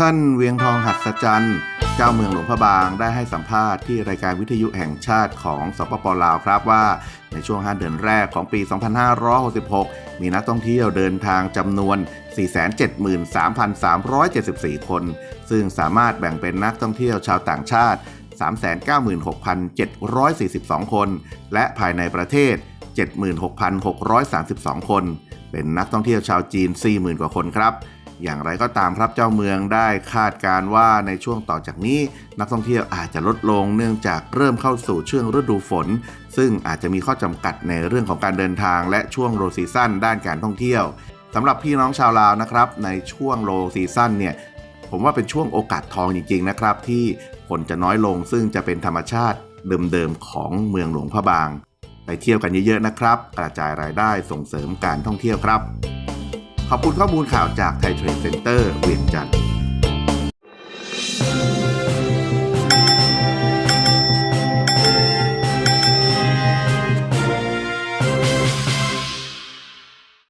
ท่านเวียงทองหัดสจันทร์เจ้าเมืองหลวงพระบางได้ให้สัมภาษณ์ที่รายการวิทยุแห่งชาติของสปปลาวครับว่า ในช่วง 5 เดือนแรกของปี 2566 มีนักท่องเที่ยวเดินทางจำนวน 473,374 คน ซึ่งสามารถแบ่งเป็นนักท่องเที่ยวชาวต่างชาติ 396,742 คน และภายในประเทศ 76,632 คน เป็นนักท่องเที่ยวชาวจีน 40,000 กว่าคนครับ อย่างไรก็ตามครับเจ้าเมืองได้คาดการณ์ว่าในช่วงต่อจากนี้ นักท่องเที่ยวอาจจะลดลงเนื่องจากเริ่มเข้าสู่ช่วงฤดูฝน ซึ่งอาจจะมีข้อจำกัดในเรื่องของการเดินทางและช่วงโรซีซั่นด้านการท่องเที่ยวสำหรับพี่น้องชาวลาวนะครับในช่วงโรซีซั่นเนี่ยผมว่าเป็นช่วงโอกาสทองจริงๆนะครับ ที่ คนจะน้อยลงซึ่งจะเป็นธรรมชาติเดิมๆของเมืองหลวงพระบาง ไปเที่ยวกันเยอะๆนะครับ กระจายรายได้ส่งเสริมการท่องเที่ยวครับ ขอบคุณข้อมูลข่าวจากไทยเทรดเซ็นเตอร์เวียงจันทร์